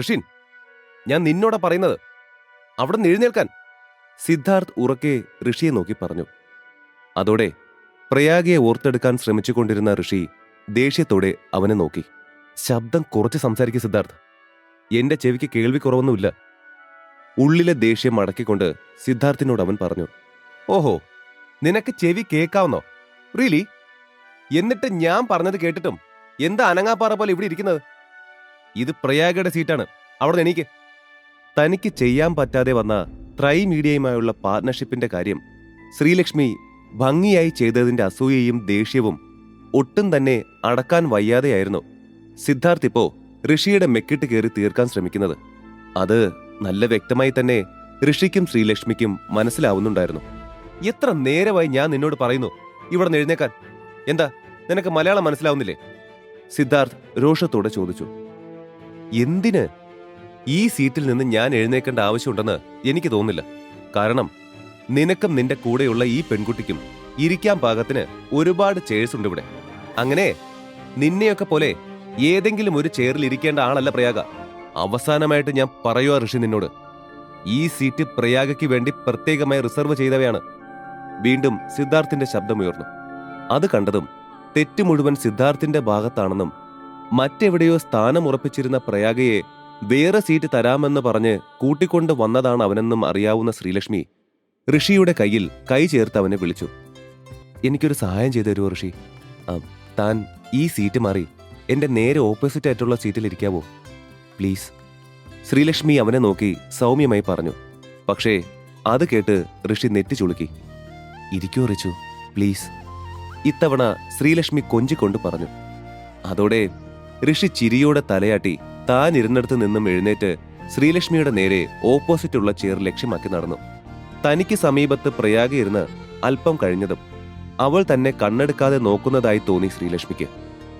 ഋഷിൻ ഞാൻ നിന്നോടാ പറയുന്നത്. അവിടെ നിന്ന് എഴുന്നേൽക്കാൻ. സിദ്ധാർത്ഥ് ഉറക്കെ ഋഷിയെ നോക്കി പറഞ്ഞു. അതോടെ പ്രയാഗയെ ഓർത്തെടുക്കാൻ ശ്രമിച്ചുകൊണ്ടിരുന്ന ഋഷി ദേഷ്യത്തോടെ അവനെ നോക്കി. ശബ്ദം കുറച്ച് സംസാരിക്കും സിദ്ധാർത്ഥ്. എന്റെ ചെവിക്ക് കേൾവി കുറവൊന്നുമില്ല ഉള്ളിലെ ദേഷ്യം അടക്കിക്കൊണ്ട് സിദ്ധാർത്ഥിനോട് അവൻ പറഞ്ഞു ഓഹോ നിനക്ക് ചെവി കേൾക്കാവുന്നോ? റീലി എന്നിട്ട് ഞാൻ പറഞ്ഞത് കേട്ടിട്ടും എന്താ അനങ്ങാപ്പാറ പോലെ ഇവിടെ ഇരിക്കുന്നത്? ഇത് പ്രയാഗയുടെ സീറ്റാണ്. അവിടെ എനിക്ക് തനിക്ക് ചെയ്യാൻ പറ്റാതെ വന്ന ത്രൈ മീഡിയയുമായുള്ള പാർട്ട്ണർഷിപ്പിന്റെ കാര്യം ശ്രീലക്ഷ്മി ഭംഗിയായി ചെയ്തതിന്റെ അസൂയയും ദേഷ്യവും ഒട്ടും തന്നെ അടക്കാൻ വയ്യാതെയായിരുന്നു. സിദ്ധാർത്ഥ് ഇപ്പോ ഋഷിയുടെ മെക്കിട്ട് കയറി തീർക്കാൻ ശ്രമിക്കുന്നത്. അത് നല്ല വ്യക്തമായി തന്നെ ഋഷിക്കും ശ്രീലക്ഷ്മിക്കും മനസ്സിലാവുന്നുണ്ടായിരുന്നു. എത്ര നേരമായി ഞാൻ നിന്നോട് പറയുന്നു ഇവിടെ എഴുന്നേക്കാൻ? എന്താ? നിനക്ക് മലയാളം മനസ്സിലാവുന്നില്ലേ? സിദ്ധാർത്ഥ് രോഷത്തോടെ ചോദിച്ചു. എന്തിന് ഈ സീറ്റിൽ നിന്ന് ഞാൻ എഴുന്നേക്കേണ്ട ആവശ്യമുണ്ടെന്ന് എനിക്ക് തോന്നുന്നില്ല. കാരണം നിനക്കും നിന്റെ കൂടെയുള്ള ഈ പെൺകുട്ടിക്കും ഇരിക്കാൻ പാകത്തിന് ഒരുപാട് ചെയർസ് ഉണ്ട് ഇവിടെ. അങ്ങനെ നിന്നെയൊക്കെ പോലെ ഏതെങ്കിലും ഒരു ചെയറിൽ ഇരിക്കേണ്ട ആളല്ല പ്രയാഗ. അവസാനമായിട്ട് ഞാൻ പറയുക ഋഷി നിന്നോട്. ഈ സീറ്റ് പ്രയാഗയ്ക്ക് വേണ്ടി പ്രത്യേകമായി റിസർവ് ചെയ്തവയാണ്. വീണ്ടും സിദ്ധാർത്ഥിന്റെ ശബ്ദമുയർന്നു. അത് കണ്ടതും തെറ്റ് മുഴുവൻ സിദ്ധാർത്ഥിന്റെ ഭാഗത്താണെന്നും മറ്റെവിടെയോ സ്ഥാനം ഉറപ്പിച്ചിരുന്ന പ്രയാഗയെ വേറെ സീറ്റ് തരാമെന്ന് പറഞ്ഞ് കൂട്ടിക്കൊണ്ട് വന്നതാണ് അവനെന്നും അറിയാവുന്ന ശ്രീലക്ഷ്മി. ഋഷിയുടെ കയ്യിൽ കൈ ചേർത്ത് അവനെ വിളിച്ചു. എനിക്കൊരു സഹായം ചെയ്തു തരുമോ ഋഷി? താൻ ഈ സീറ്റ് മാറി. എന്റെ നേരെ ഓപ്പോസിറ്റ് ആയിട്ടുള്ള സീറ്റിൽ ഇരിക്കാവോ? പ്ലീസ്. ശ്രീലക്ഷ്മി അവനെ നോക്കി സൗമ്യമായി പറഞ്ഞു. പക്ഷേ അത് കേട്ട് ഋഷി നെറ്റി ചുളുക്കി. ഇരിക്കൂ റിച്ചു പ്ലീസ്. ഇത്തവണ ശ്രീലക്ഷ്മി കൊഞ്ചിക്കൊണ്ട് പറഞ്ഞു. അതോടെ ഋഷി ചിരിയോടെ തലയാട്ടി താൻ ഇരുന്നിടത്ത് നിന്നും എഴുന്നേറ്റ് ശ്രീലക്ഷ്മിയുടെ നേരെ ഓപ്പോസിറ്റുള്ള ചെയർ ലക്ഷ്യമാക്കി നടന്നു. തനിക്ക് സമീപത്ത് പ്രയാഗ ഇരുന്ന് അല്പം കഴിഞ്ഞതും അവൾ തന്നെ കണ്ണെടുക്കാതെ നോക്കുന്നതായി തോന്നി ശ്രീലക്ഷ്മിക്ക്.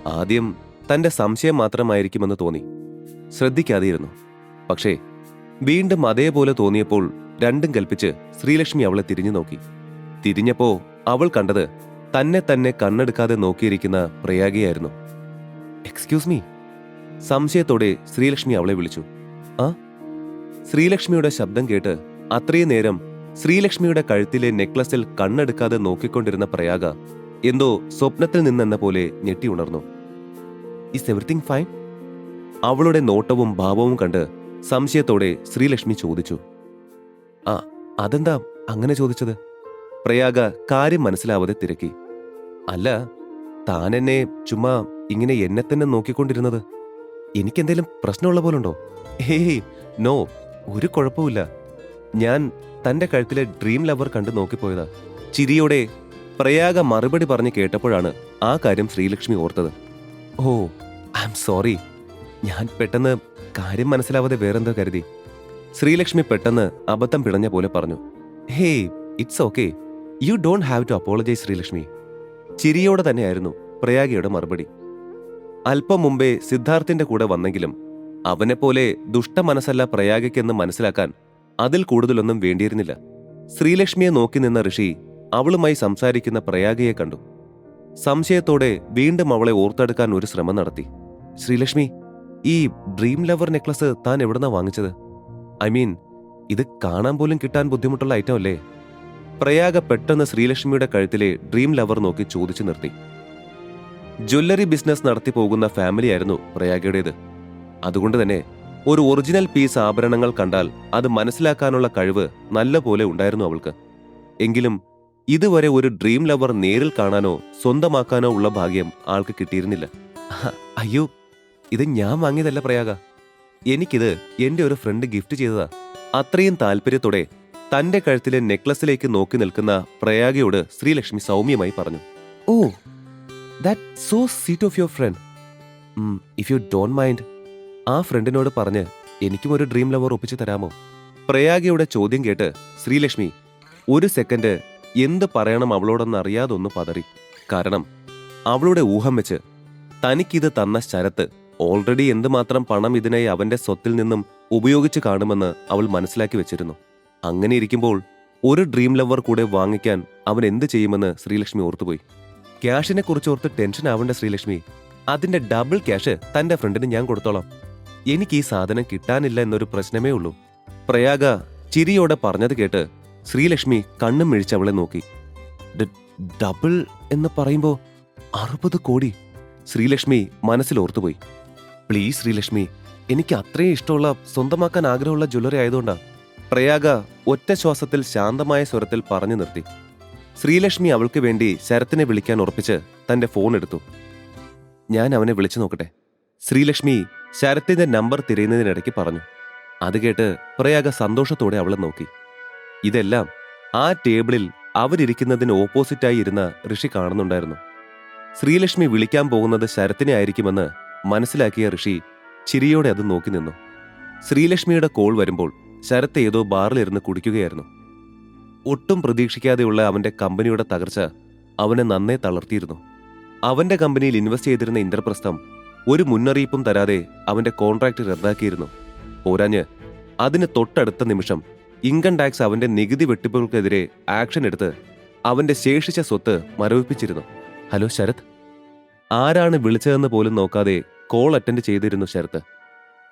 ആദ്യം തന്റെ സംശയം മാത്രമായിരിക്കുമെന്ന് തോന്നി. ശ്രദ്ധിക്കാതെയിരുന്നു. പക്ഷേ വീണ്ടും അതേപോലെ തോന്നിയപ്പോൾ രണ്ടും കൽപ്പിച്ച് ശ്രീലക്ഷ്മി അവളെ തിരിഞ്ഞു നോക്കി. തിരിഞ്ഞപ്പോ അവൾ കണ്ടത് തന്നെ തന്നെ കണ്ണെടുക്കാതെ നോക്കിയിരിക്കുന്ന പ്രയാഗയായിരുന്നു. എക്സ്ക്യൂസ് മീ സംശയത്തോടെ ശ്രീലക്ഷ്മി അവളെ വിളിച്ചു. ആ? ശ്രീലക്ഷ്മിയുടെ ശബ്ദം കേട്ട് അത്രയും നേരം ശ്രീലക്ഷ്മിയുടെ കഴുത്തിലെ നെക്ലസിൽ കണ്ണെടുക്കാതെ നോക്കിക്കൊണ്ടിരുന്ന പ്രയാഗ എന്തോ സ്വപ്നത്തിൽ നിന്നെന്ന പോലെ ഞെട്ടി ഉണർന്നു. ഇസ് എവറിത്തിങ് ഫൈൻ അവളുടെ നോട്ടവും ഭാവവും കണ്ട് സംശയത്തോടെ ശ്രീലക്ഷ്മി ചോദിച്ചു. ആ അതെന്താ അങ്ങനെ ചോദിച്ചത്? പ്രയാഗ കാര്യം മനസ്സിലാവാതെ തിരക്കി. അല്ല താനെന്നെ ചുമ്മാ ഇങ്ങനെ എന്നെ തന്നെ നോക്കിക്കൊണ്ടിരുന്നത്? എനിക്കെന്തേലും പ്രശ്നമുള്ള പോലുണ്ടോ? ഹേ നോ ഒരു കുഴപ്പമില്ല ഞാൻ തന്റെ കഴുത്തിലെ ഡ്രീം ലവർ കണ്ട് നോക്കിപ്പോയതാ. ചിരിയോടെ പ്രയാഗ മറുപടി പറഞ്ഞ് കേട്ടപ്പോഴാണ് ആ കാര്യം ശ്രീലക്ഷ്മി ഓർത്തത്. Oh I'm sorry. ഞാൻ പെട്ടെന്ന് കാര്യം മനസ്സിലാവാതെ വേറെന്തോ കരുതി. ശ്രീലക്ഷ്മി പെട്ടെന്ന് അബദ്ധം പിടഞ്ഞ പോലെ പറഞ്ഞു. Hey it's okay. You don't have to apologise Sreelakshmi. ചിരിയോടെ തന്നെയായിരുന്നു പ്രയാഗയുടെ മറുപടി. അല്പം മുമ്പേ സിദ്ധാർത്ഥിന്റെ കൂടെ വന്നെങ്കിലും അവനെപ്പോലെ ദുഷ്ടമനസ്സല്ല പ്രയാഗയ്ക്കെന്ന് മനസ്സിലാക്കാൻ അതിൽ കൂടുതലൊന്നും വേണ്ടിയിരുന്നില്ല. ശ്രീലക്ഷ്മിയെ നോക്കി നിന്ന ഋഷി അവളുമായി സംസാരിക്കുന്ന പ്രയാഗയെ കണ്ടു. സംശയത്തോടെ വീണ്ടും അവളെ ഓർത്തെടുക്കാൻ ഒരു ശ്രമം നടത്തി. ശ്രീലക്ഷ്മി ഈ ഡ്രീം ലവർ നെക്ലസ് താൻ എവിടുന്നാ വാങ്ങിച്ചത്? ഐ മീൻ ഇത് കാണാൻ പോലും കിട്ടാൻ ബുദ്ധിമുട്ടുള്ള ഐറ്റം അല്ലേ? പ്രയാഗ പെട്ടെന്ന് ശ്രീലക്ഷ്മിയുടെ കഴുത്തിലെ ഡ്രീം ലവർ നോക്കി ചോദിച്ചു നിർത്തി. ജ്വല്ലറി ബിസിനസ് നടത്തി പോകുന്ന ഫാമിലിയായിരുന്നു പ്രയാഗയുടേത്. അതുകൊണ്ട് തന്നെ ഒരു ഒറിജിനൽ പീസ് ആഭരണങ്ങൾ കണ്ടാൽ അത് മനസ്സിലാക്കാനുള്ള കഴിവ് നല്ലപോലെ ഉണ്ടായിരുന്നു അവൾക്ക്. എങ്കിലും ഇതുവരെ ഒരു ഡ്രീം ലവർ നേരിൽ കാണാനോ സ്വന്തമാക്കാനോ ഉള്ള ഭാഗ്യം ആൾക്ക് കിട്ടിയിരുന്നില്ല. അയ്യോ ഇത് ഞാൻ വാങ്ങിയതല്ല പ്രയാഗ. എനിക്കിത് എന്റെ ഒരു ഫ്രണ്ട് ഗിഫ്റ്റ് ചെയ്തതാ. അത്രയും താല്പര്യത്തോടെ തന്റെ കഴുത്തിലെ നെക്ലസിലേക്ക് നോക്കി നിൽക്കുന്ന പ്രയാഗയോട് ശ്രീലക്ഷ്മി സൗമ്യമായി പറഞ്ഞു. ഓ that so sweet of your friend if you don't mind ആ ഫ്രണ്ടിനോട് പറഞ്ഞ് എനിക്കും ഒരു ഡ്രീം ലവർ ഒപ്പിച്ചു തരാമോ? പ്രയാഗയുടെ ചോദ്യം കേട്ട് ശ്രീലക്ഷ്മി ഒരു സെക്കൻഡ് എന്ത് പറയണം അവളോടൊന്ന് അറിയാതൊന്ന് പതറി. കാരണം അവളുടെ ഊഹം വെച്ച് തനിക്കിത് തന്ന ശരത്ത് ഓൾറെഡി എന്തുമാത്രം പണം ഇതിനായി അവന്റെ സ്വത്തിൽ നിന്നും ഉപയോഗിച്ച് കാണുമെന്ന് അവൾ മനസ്സിലാക്കി വെച്ചിരുന്നു. അങ്ങനെ ഇരിക്കുമ്പോൾ ഒരു ഡ്രീം ലവർ കൂടെ വാങ്ങിക്കാൻ അവൻ എന്ത് ചെയ്യുമെന്ന് ശ്രീലക്ഷ്മി ഓർത്തുപോയി. ക്യാഷിനെ കുറിച്ച് ഓർത്ത് ടെൻഷൻ ആവേണ്ട ശ്രീലക്ഷ്മി. അതിന്റെ ഡബിൾ ക്യാഷ് തന്റെ ഫ്രണ്ടിന് ഞാൻ കൊടുത്തോളാം. എനിക്ക് ഈ സാധനം കിട്ടാനില്ല എന്നൊരു പ്രശ്നമേ ഉള്ളൂ. പ്രയാഗ ചിരിയോടെ പറഞ്ഞത് കേട്ട് ശ്രീലക്ഷ്മി കണ്ണും മിഴിച്ച് അവളെ നോക്കി. ഡബിൾ എന്ന് പറയുമ്പോൾ അറുപത് കോടി. ശ്രീലക്ഷ്മി മനസ്സിലോർത്തുപോയി പ്ലീസ് ശ്രീലക്ഷ്മി എനിക്ക് അത്രയും ഇഷ്ടമുള്ള സ്വന്തമാക്കാൻ ആഗ്രഹമുള്ള ജ്വല്ലറി ആയതുകൊണ്ടാണ് പ്രയാഗ ഒറ്റ ശ്വാസത്തിൽ ശാന്തമായ സ്വരത്തിൽ പറഞ്ഞു നിർത്തി. ശ്രീലക്ഷ്മി അവൾക്ക് വേണ്ടി ശരത്തിനെ വിളിക്കാൻ ഉറപ്പിച്ച് തന്റെ ഫോൺ എടുത്തു. ഞാൻ അവനെ വിളിച്ചു നോക്കട്ടെ. ശ്രീലക്ഷ്മി ശരത്തിന്റെ നമ്പർ തിരയുന്നതിനിടയ്ക്ക് പറഞ്ഞു. അത് കേട്ട് പ്രയാഗ സന്തോഷത്തോടെ അവളെ നോക്കി. ഇതെല്ലാം ആ ടേബിളിൽ അവരിയ്ക്കുന്നതിന് ഓപ്പോസിറ്റായി ഇരുന്ന ഋഷി കാണുന്നുണ്ടായിരുന്നു. ശ്രീലക്ഷ്മി വിളിക്കാൻ പോകുന്നത് ശരത്തിനെ ആയിരിക്കുമെന്ന് മനസ്സിലാക്കിയ ഋഷി ചിരിയോടെ അത് നോക്കി നിന്നു. ശ്രീലക്ഷ്മിയുടെ കോൾ വരുമ്പോൾ ശരത്ത് ഏതോ ബാറിലിരുന്ന് കുടിക്കുകയായിരുന്നു. ഒട്ടും പ്രതീക്ഷിക്കാതെയുള്ള അവന്റെ കമ്പനിയുടെ തകർച്ച അവനെ നന്നേ തളർത്തിയിരുന്നു. അവന്റെ കമ്പനിയിൽ ഇൻവെസ്റ്റ് ചെയ്തിരുന്ന ഇന്ദ്രപ്രസ്ഥം ഒരു മുന്നറിയിപ്പും തരാതെ അവന്റെ കോൺട്രാക്ട് റദ്ദാക്കിയിരുന്നു. പോരാഞ്ഞ് അതിന് തൊട്ടടുത്ത നിമിഷം ഇൻകം ടാക്സ് അവന്റെ നികുതി വെട്ടിപ്പുകൾക്കെതിരെ ആക്ഷൻ എടുത്ത് അവന്റെ ശേഷിച്ച സ്വത്ത് മരവിപ്പിച്ചിരുന്നു. ഹലോ ശരത്. ആരാണ് വിളിച്ചതെന്ന് പോലും നോക്കാതെ കോൾ അറ്റൻഡ് ചെയ്തിരുന്നു ശരത്ത്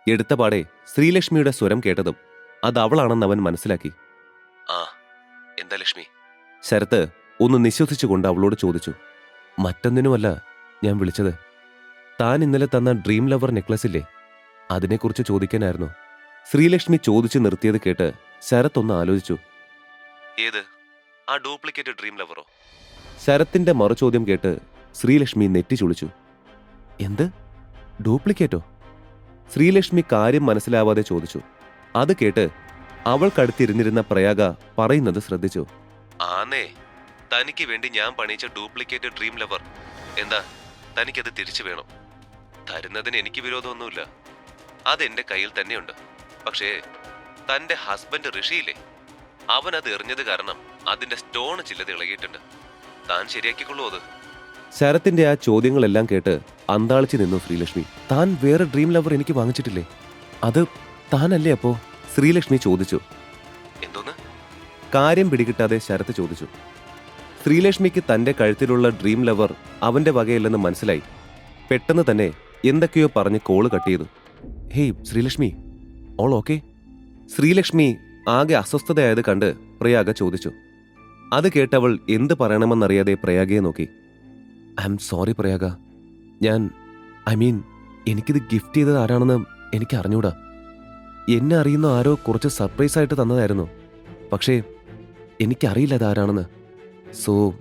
എടുത്ത പാടെ ശ്രീലക്ഷ്മിയുടെ സ്വരം കേട്ടതും അത് അവളാണെന്ന് അവൻ മനസ്സിലാക്കി. ആ എന്താ ലക്ഷ്മി? ശരത്ത് ഒന്ന് നിശ്വസിച്ചുകൊണ്ട് അവളോട് ചോദിച്ചു. മറ്റൊന്നിനുമല്ല ഞാൻ വിളിച്ചത്. താൻ ഇന്നലെ തന്ന ഡ്രീം ലവർ നെക്ലസ് ഇല്ലേ? അതിനെക്കുറിച്ച് ചോദിക്കാനായിരുന്നു. ശ്രീലക്ഷ്മി ചോദിച്ചു നിർത്തിയത് കേട്ട് ശരത് ഒന്ന് ആലോചിച്ചു. ഏത്? ആ ഡ്യൂപ്ലിക്കേറ്റ് ഡ്രീം ലവറോ ശരത്തിന്റെ മറുചോദ്യം കേട്ട് ശ്രീലക്ഷ്മി നെറ്റി ചുളിച്ചു. എന്ത്? ഡ്യൂപ്ലിക്കേറ്റോ? ശ്രീലക്ഷ്മി കാര്യം മനസ്സിലാവാതെ ചോദിച്ചു. അത് കേട്ട് അവൾക്കടുത്തിരുന്നിരുന്ന പ്രയാഗ പറയുന്നത് ശ്രദ്ധിച്ചു. ആന്നേ തനിക്ക് വേണ്ടി ഞാൻ പണിയിച്ച ഡ്യൂപ്ലിക്കേറ്റ് ഡ്രീം ലവർ. എന്താ തനിക്കത് തിരിച്ചു വേണം? തരുന്നതിന് എനിക്ക് വിരോധമൊന്നുമില്ല. അതെന്റെ കയ്യിൽ തന്നെയുണ്ട്. പക്ഷേ തന്റെ ഹസ്ബൻഡ് ഋഷിയില്ലേ? അവൻ അത് എറിഞ്ഞത് കാരണം അതിന്റെ സ്റ്റോൺ ചില്ലത് ഇളകിയിട്ടുണ്ട്. താൻ ശരിയാക്കിക്കൊള്ളൂ അത്. ശരത്തിന്റെ ആ ചോദ്യങ്ങളെല്ലാം കേട്ട് അന്താളിച്ചു നിന്നു ശ്രീലക്ഷ്മി. താൻ വേറെ ഡ്രീം ലവർ എനിക്ക് വാങ്ങിച്ചിട്ടില്ലേ? അത് താനല്ലേ അപ്പോ? ശ്രീലക്ഷ്മി ചോദിച്ചു. എന്തോന്ന്? കാര്യം പിടികിട്ടാതെ ശരത്ത് ചോദിച്ചു. ശ്രീലക്ഷ്മിക്ക് തന്റെ കഴുത്തിലുള്ള ഡ്രീം ലവർ അവന്റെ വകയല്ലെന്ന് മനസ്സിലായി. പെട്ടെന്ന് തന്നെ എന്തൊക്കെയോ പറഞ്ഞ് കോൾ കട്ട് ചെയ്തു. Hey Sreelakshmi all okay Sreelakshmi ആകെ അസ്വസ്ഥതയായത് കണ്ട് പ്രയാഗ ചോദിച്ചു. അത് കേട്ടവൾ എന്ത് പറയണമെന്നറിയാതെ പ്രയാഗയെ നോക്കി. I'm sorry Prayaga. ഞാൻ ഐ മീൻ എനിക്കിത് ഗിഫ്റ്റ് ചെയ്തത് ആരാണെന്ന് എനിക്ക് അറിഞ്ഞൂടാ എന്നെ അറിയുന്ന ആരോ കുറച്ച് സർപ്രൈസ് ആയിട്ട് തന്നതായിരുന്നു. പക്ഷേ എനിക്കറിയില്ല അതാരാണെന്ന് സോ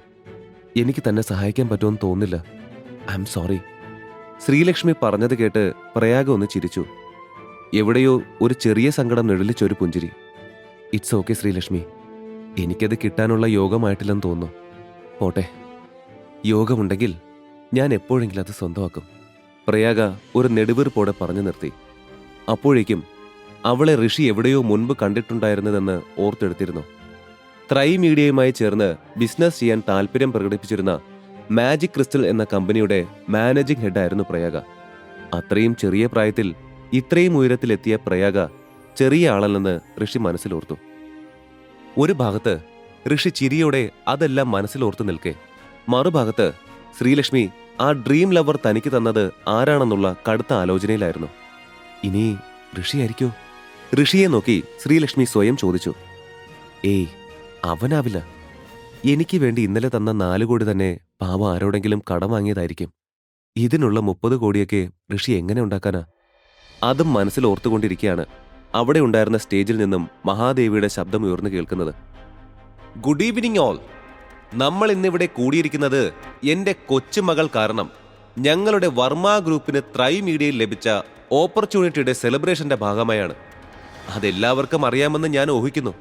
എനിക്ക് തന്നെ സഹായിക്കാൻ പറ്റുമെന്ന് തോന്നില്ല ഐ എം സോറി ശ്രീലക്ഷ്മി പറഞ്ഞത് കേട്ട് പ്രയാഗ ഒന്ന് ചിരിച്ചു. എവിടെയോ ഒരു ചെറിയ സങ്കടം നിഴലിച്ചൊരു പുഞ്ചിരി. It's okay Sreelakshmi. എനിക്കത് കിട്ടാനുള്ള യോഗമായിട്ടില്ലെന്ന് തോന്നുന്നു. പോട്ടെ. യോഗമുണ്ടെങ്കിൽ ഞാൻ എപ്പോഴെങ്കിലും അത് സ്വന്തമാക്കും. പ്രയാഗ ഒരു നെടുവീർപ്പോടെ പറഞ്ഞു നിർത്തി. അപ്പോഴേക്കും അവളെ ഋഷി എവിടെയോ മുൻപ് കണ്ടിട്ടുണ്ടായിരുന്നതെന്ന് ഓർത്തെടുത്തിരുന്നു. ത്രൈ മീഡിയയുമായി ചേർന്ന് ബിസിനസ് ചെയ്യാൻ താല്പര്യം പ്രകടിപ്പിച്ചിരുന്ന മാജിക് ക്രിസ്റ്റൽ എന്ന കമ്പനിയുടെ മാനേജിംഗ് ഹെഡായിരുന്നു പ്രയാഗ. അത്രയും ചെറിയ പ്രായത്തിൽ ഇത്രയും ഉയരത്തിലെത്തിയ പ്രയാഗ ചെറിയ ആളല്ലെന്ന് ഋഷി മനസ്സിലോർത്തു. ഒരു ഭാഗത്ത് ഋഷി ചിരിയോടെ അതെല്ലാം മനസ്സിലോർത്ത് നിൽക്കെ. മറുഭാഗത്ത് ശ്രീലക്ഷ്മി ആ ഡ്രീം ലവർ തനിക്ക് തന്നത് ആരാണെന്നുള്ള കടുത്ത ആലോചനയിലായിരുന്നു. ഇനി ഋഷിയായിരിക്കോ ഋഷിയെ നോക്കി ശ്രീലക്ഷ്മി സ്വയം ചോദിച്ചു ഏയ് അവനാവില്ല. എനിക്ക് വേണ്ടി ഇന്നലെ തന്ന നാല് കോടി തന്നെ പാവ ആരോടെങ്കിലും കടം വാങ്ങിയതായിരിക്കും. ഇതിനുള്ള മുപ്പത് കോടിയൊക്കെ ഋഷി എങ്ങനെ ഉണ്ടാക്കാനാ? അതും മനസ്സിൽ ഓർത്തുകൊണ്ടിരിക്കുകയാണ് അവിടെ ഉണ്ടായിരുന്ന സ്റ്റേജിൽ നിന്നും മഹാദേവിയുടെ ശബ്ദം ഉയർന്നു കേൾക്കുന്നത്. Good evening all. നമ്മൾ ഇന്നിവിടെ കൂടിയിരിക്കുന്നത് എന്റെ കൊച്ചുമകൾ കാരണം. ഞങ്ങളുടെ വർമ്മ ഗ്രൂപ്പിന് ത്രൈ മീഡിയയിൽ ലഭിച്ച ഓപ്പർച്യൂണിറ്റിയുടെ സെലിബ്രേഷന്റെ ഭാഗമായാണ്. അതെല്ലാവർക്കും അറിയാമെന്ന് ഞാൻ ഊഹിക്കുന്നു.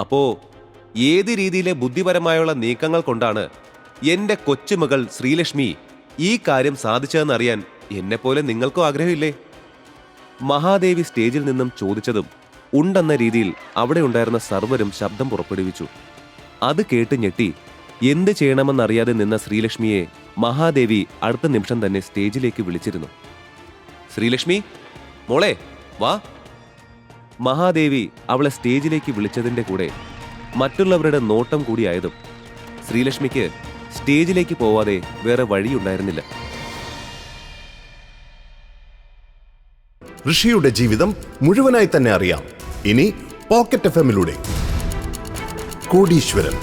അപ്പോ ഏത് രീതിയിലെ ബുദ്ധിപരമായുള്ള നീക്കങ്ങൾ കൊണ്ടാണ് എന്റെ കൊച്ചുമകൾ ശ്രീലക്ഷ്മി ഈ കാര്യം സാധിച്ചതെന്നറിയാൻ എന്നെപ്പോലെ നിങ്ങൾക്കും ആഗ്രഹമില്ലേ? മഹാദേവി സ്റ്റേജിൽ നിന്നും ചോദിച്ചതും ഉണ്ടെന്ന രീതിയിൽ അവിടെ ഉണ്ടായിരുന്ന സർവരും ശബ്ദം പുറപ്പെടുവിച്ചു. അത് കേട്ട് ഞെട്ടി എന്ത് ചെയ്യണമെന്നറിയാതെ നിന്ന ശ്രീലക്ഷ്മിയെ മഹാദേവി അടുത്ത നിമിഷം തന്നെ സ്റ്റേജിലേക്ക് വിളിച്ചിരുന്നു. ശ്രീലക്ഷ്മി മോളെ വാ. മഹാദേവി അവളെ സ്റ്റേജിലേക്ക് വിളിച്ചതിന്റെ കൂടെ മറ്റുള്ളവരുടെ നോട്ടം കൂടിയായതും ശ്രീലക്ഷ്മിക്ക് സ്റ്റേജിലേക്ക് പോവാതെ വേറെ വഴിയുണ്ടായിരുന്നില്ല. ഋഷിയുടെ ജീവിതം മുഴുവനായി തന്നെ അറിയാം. ഇനി പോക്കറ്റ് എഫ് എമ്മിലൂടെ. കോടീശ്വരൻ.